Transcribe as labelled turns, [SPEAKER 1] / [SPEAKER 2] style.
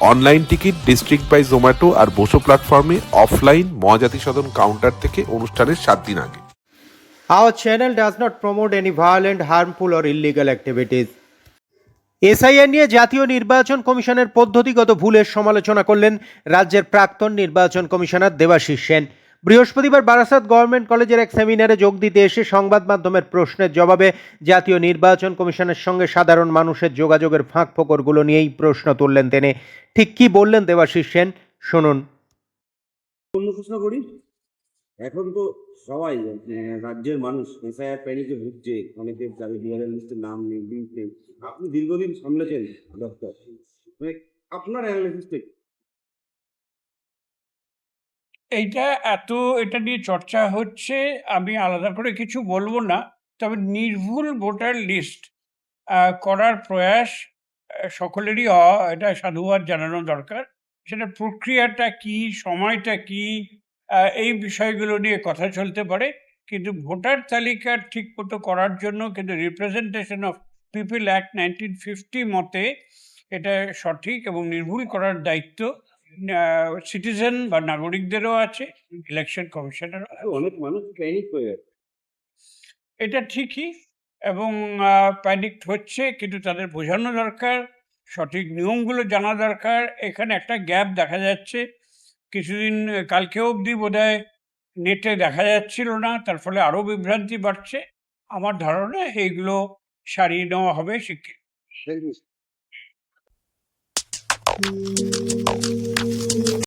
[SPEAKER 1] Online ticket district by Zomato আর বসো প্ল্যাটফর্মে offline Mahajati সদন counter থেকে অনুষ্ঠানের সাত দিন আগে
[SPEAKER 2] Our channel does not promote any violent, harmful, or illegal activities. SIA নিয়ে জাতীয় নির্বাচন কমিশনের পদ্ধতিগত ভুলের সমালোচনা করলেন রাজ্যের প্রাক্তন নির্বাচন কমিশনার দেবাশিস সেন বৃহস্পতিবার বারাসাত গভর্নমেন্ট কলেজের এক সেমিনারে যোগ দিতে এসে সংবাদ মাধ্যমের প্রশ্নের জবাবে জাতীয় নির্বাচন কমিশনের সঙ্গে সাধারণ মানুষের যোগাযোগের ফাঁক ফোকরগুলো নিয়েই প্রশ্ন তুললেন তিনি। ঠিক কি বললেন দেবাশিস সেন? শুনুন।
[SPEAKER 3] করি? এখন তো সবাই রাজ্যের মানুষ, এসআইআর প্যানিকে ভুগছে অনেকে যাদের বিহারের লিস্টে নাম নেই আপনি দীর্ঘদিন সামলেছেন দপ্তর মানে আপনার অ্যানালিসিসটা
[SPEAKER 4] এইটা এত, এটা নিয়ে চর্চা হচ্ছে, আমি আলাদা করে কিছু বলব না। তবে নির্ভুল ভোটার লিস্ট করার প্রয়াস সকলেরই হওয়া, এটা সাধুবাদ জানানো দরকার। সেটা প্রক্রিয়াটা কি, সময়টা কি এই বিষয়গুলো নিয়ে কথা চলতে পারে। কিন্তু ভোটার তালিকা ঠিক মতো করার জন্য কিন্তু representation of people act nineteen fifty মতে, এটা সঠিক এবং নির্ভুল করার দায়িত্ব। সিটিজেন বা নাগরিকদেরও আছে ইলেকশন কমিশনের
[SPEAKER 3] অনেক মানুষ প্যানিক হয়ে গেছে।
[SPEAKER 4] এটা ঠিকই এবং প্যানিক হচ্ছে কিন্তু তাদের বোঝানো দরকার সঠিক নিয়মগুলো জানা দরকার। এখানে একটা গ্যাপ দেখা যাচ্ছে কিছুদিন কালকে অবধি বোধহয় নেটে দেখা যাচ্ছিল না তার ফলে আরও বিভ্রান্তি বাড়ছে। আমার ধারণা এইগুলো সারিয়ে নেওয়া হবে শিক্ষা।
[SPEAKER 3] Thank you.